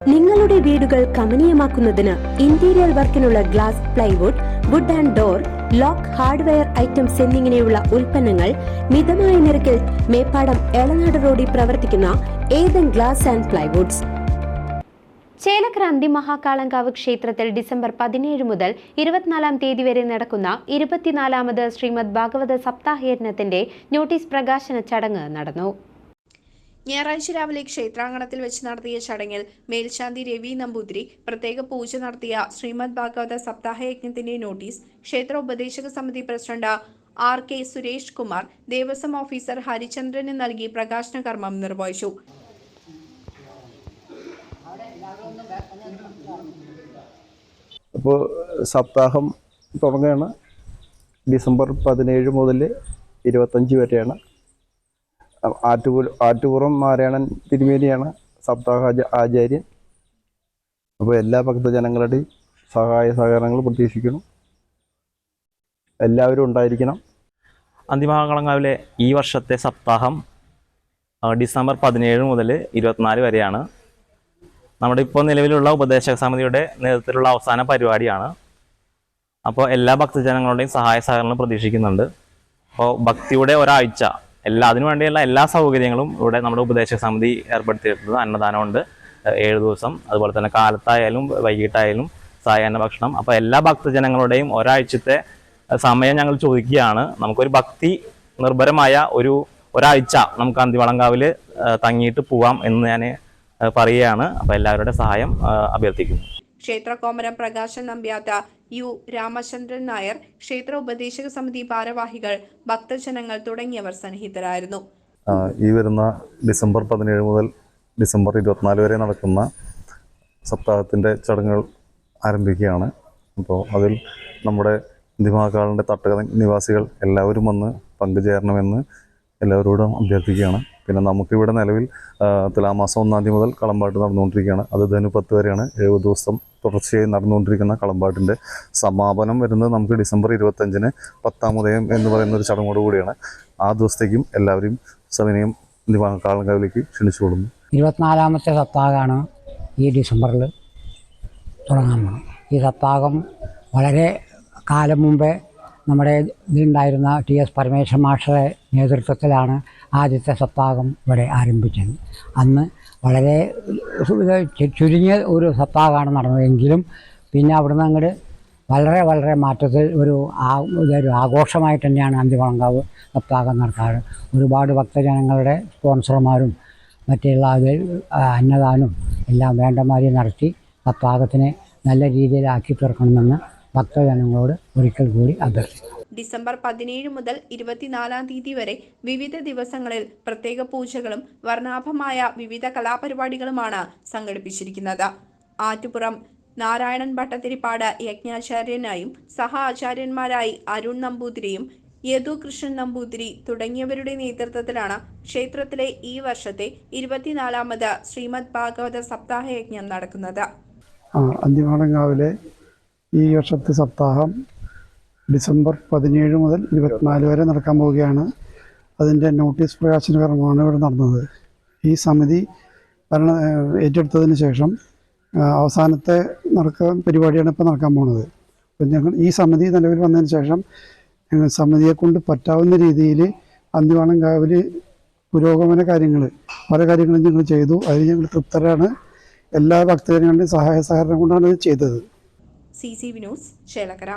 നിങ്ങളുടെ വീടുകൾ കമനീയമാക്കുന്നതിന് interior വർക്കിനുള്ള glass plywood wood and door lock hardware items എന്നിങ്ങനെയുള്ള ഉൽപ്പന്നങ്ങൾ മിതമായ നിരക്കിൽ മേപ്പാടം എളനാട് റോഡിൽ പ്രവർത്തിക്കുന്ന ഏതൻ ഗ്ലാസ് ആൻഡ് പ്ലൈവുഡ്സ് ചേലക്രാന്തി മഹാകാളങ്കാവ് ക്ഷേത്രത്തിൽ ഡിസംബർ പതിനേഴ് മുതൽ ഇരുപത്തിനാലാം തീയതി വരെ നടക്കുന്ന ഇരുപത്തിനാലാമത് ശ്രീമദ് ഭാഗവത സപ്താഹയജ്ഞത്തിന്റെ നോട്ടീസ് പ്രകാശന ചടങ്ങ് നടന്നു. ഞായറാഴ്ച രാവിലെ ക്ഷേത്രാങ്കണത്തിൽ വെച്ച് നടത്തിയ ചടങ്ങിൽ മേൽശാന്തി രവി നമ്പൂതിരി പ്രത്യേക പൂജ നടത്തിയ ശ്രീമദ് ഭാഗവത സപ്താഹയജ്ഞത്തിന്റെ നോട്ടീസ് ക്ഷേത്ര ഉപദേശക സമിതി president R K Suresh Kumar Devaswom officer ഹരിചന്ദ്രന് നൽകി പ്രകാശന കർമ്മം നിർവഹിച്ചു. അപ്പോൾ സപ്താഹം തുടങ്ങുകയാണ്. ഡിസംബർ പതിനേഴ് മുതൽ ഇരുപത്തഞ്ച് വരെയാണ്. ആറ്റുപുര ആറ്റുപുറം നാരായണൻ തിരുമേനിയാണ് സപ്താഹ ആചാര്യൻ. അപ്പോൾ എല്ലാ ഭക്തജനങ്ങളുടെയും സഹായ സഹകരണങ്ങൾ പ്രതീക്ഷിക്കുന്നു. എല്ലാവരും ഉണ്ടായിരിക്കണം. അന്തിമകളങ്ങാവിലെ ഈ വർഷത്തെ സപ്താഹം ഡിസംബർ പതിനേഴ് മുതൽ ഇരുപത്തിനാല് വരെയാണ്. നമ്മുടെ ഇപ്പോൾ നിലവിലുള്ള ഉപദേശക സമിതിയുടെ നേതൃത്വത്തിലുള്ള അവസാന പരിപാടിയാണ്. അപ്പോൾ എല്ലാ ഭക്തജനങ്ങളുടെയും സഹായ സഹകരണം പ്രതീക്ഷിക്കുന്നുണ്ട്. അപ്പോൾ ഭക്തിയുടെ ഒരാഴ്ച എല്ലാ അതിനു വേണ്ടിയുള്ള എല്ലാ സൗകര്യങ്ങളും ഇവിടെ നമ്മുടെ ഉപദേശക സമിതി ഏർപ്പെടുത്തിയിട്ടുണ്ട്. അന്നദാനമുണ്ട്. ഏഴ് ദിവസം. അതുപോലെ തന്നെ കാലത്തായാലും വൈകിട്ടായാലും സായാഹ്ന ഭക്ഷണം. അപ്പോൾ എല്ലാ ഭക്തജനങ്ങളുടെയും ഒരാഴ്ചത്തെ സമയം ഞങ്ങൾ ചോദിക്കുകയാണ്. നമുക്കൊരു ഭക്തി നിർഭരമായ ഒരു ഒരാഴ്ച നമുക്ക് അന്തിവളങ്കാവിൽ തങ്ങിയിട്ട് പോവാം എന്ന് ഞാൻ പറയുകയാണ്. അപ്പോൾ എല്ലാവരുടെ സഹായം അഭ്യർത്ഥിക്കുന്നു. ക്ഷേത്ര കോമരം പ്രകാശൻ നമ്പ്യാത്ത യു രാമചന്ദ്രൻ നായർ ക്ഷേത്ര ഉപദേശക സമിതി ഭാരവാഹികൾ ഭക്തജനങ്ങൾ തുടങ്ങിയവർ സന്നിഹിതരായിരുന്നു. ഈ വരുന്ന ഡിസംബർ പതിനേഴ് മുതൽ ഡിസംബർ ഇരുപത്തിനാല് വരെ നടക്കുന്ന സപ്താഹത്തിന്റെ ചടങ്ങുകൾ ആരംഭിക്കുകയാണ്. അപ്പോൾ അതിൽ നമ്മുടെ ദിമാകാളിന്റെ തട്ടക നിവാസികൾ എല്ലാവരും വന്ന് പങ്കുചേരണമെന്ന് എല്ലാവരോടും അഭ്യർത്ഥിക്കുകയാണ്. പിന്നെ നമുക്കിവിടെ നിലവിൽ തുലാമാസം ഒന്നാം തീയതി മുതൽ കളമ്പാട്ട് നടന്നുകൊണ്ടിരിക്കുകയാണ്. അത് ധനു പത്ത് വരെയാണ്. എഴുപത് ദിവസം തുടർച്ചയായി നടന്നുകൊണ്ടിരിക്കുന്ന കളമ്പാട്ടിന്റെ സമാപനം വരുന്നത് നമുക്ക് ഡിസംബർ ഇരുപത്തഞ്ചിന് പത്താം ഉദയം എന്ന് പറയുന്ന ഒരു ചടങ്ങോട് കൂടിയാണ്. ആ ദിവസത്തേക്കും എല്ലാവരെയും സവിനയം ക്ഷണിച്ചു കൊടുക്കുന്നു ഇരുപത്തിനാലാമത്തെ സപ്താഹമാണ് ഈ ഡിസംബറിൽ തുടങ്ങാൻ പോകുന്നത്. ഈ സപ്താഹം വളരെ കാലം മുമ്പേ നമ്മുടെ ഇതിലുണ്ടായിരുന്ന ടി എസ് പരമേശ്വര മാഷയുടെ നേതൃത്വത്തിലാണ് ആദ്യത്തെ സപ്താഹം ഇവിടെ ആരംഭിച്ചത്. അന്ന് വളരെ ചുരുങ്ങിയ ഒരു സപ്താഹമാണ് നടന്നതെങ്കിലും പിന്നെ അവിടുന്ന് അങ്ങോട്ട് വളരെ വളരെ മാറ്റത്തിൽ ഒരു ആ ഒരു ആഘോഷമായിട്ട് തന്നെയാണ് അന്തിമളങ്കാവ് സപ്താഹം നടത്താറ്. ഒരുപാട് ഭക്തജനങ്ങളുടെ സ്പോൺസർമാരും മറ്റുള്ള അത് അന്നദാനം എല്ലാം വേണ്ടമാതിരി നടത്തി സപ്താഹത്തിനെ നല്ല രീതിയിലാക്കി തീർക്കണമെന്ന് ഭക്തജനങ്ങളോട് ഒരിക്കൽ കൂടി അഭ്യർത്ഥിക്കുന്നു. ഡിസംബർ പതിനേഴ് മുതൽ ഇരുപത്തിനാലാം തീയതി വരെ വിവിധ ദിവസങ്ങളിൽ പ്രത്യേക പൂജകളും വർണാഭമായ വിവിധ കലാപരിപാടികളുമാണ് സംഘടിപ്പിച്ചിരിക്കുന്നത്. ആറ്റുപുറം നാരായണൻ ഭട്ടത്തിരിപ്പാട് യജ്ഞാചാര്യനായും സഹ ആചാര്യന്മാരായി അരുൺ നമ്പൂതിരിയും യദു കൃഷ്ണൻ നമ്പൂതിരി തുടങ്ങിയവരുടെ നേതൃത്വത്തിലാണ് ക്ഷേത്രത്തിലെ ഈ വർഷത്തെ ഇരുപത്തിനാലാമത് ശ്രീമദ് ഭാഗവത സപ്താഹ യജ്ഞം നടക്കുന്നത്. അന്തിമാടങ്കാവിലെ ഈ വർഷത്തെ സപ്താഹം ഡിസംബർ പതിനേഴ് മുതൽ ഇരുപത്തിനാല് വരെ നടക്കാൻ പോവുകയാണ്. അതിന്റെ നോട്ടീസ് പ്രകാശന കർമ്മമാണ് ഇവിടെ നടന്നത്. ഈ സമിതി ഭരണ ഏറ്റെടുത്തതിന് ശേഷം അവസാനത്തെ നടക്കാൻ പരിപാടിയാണ് ഇപ്പോൾ നടക്കാൻ പോകുന്നത് അപ്പം ഞങ്ങൾ ഈ സമിതി നിലവിൽ വന്നതിന് ശേഷം ഞങ്ങൾ സമിതിയെ കൊണ്ട് പറ്റാവുന്ന രീതിയിൽ അന്തിവാണം അന്തിവാണങ്കാവിൽ പുരോഗമന കാര്യങ്ങൾ പല കാര്യങ്ങളും ഞങ്ങൾ ചെയ്തു. അതിൽ ഞങ്ങൾ തൃപ്തരാണ്. എല്ലാ ഭക്തജനങ്ങളുടെയും സഹായ സഹകരണം കൊണ്ടാണ് ഇത് ചെയ്തത്. സി സി വിനോസ് ചേലക്കര.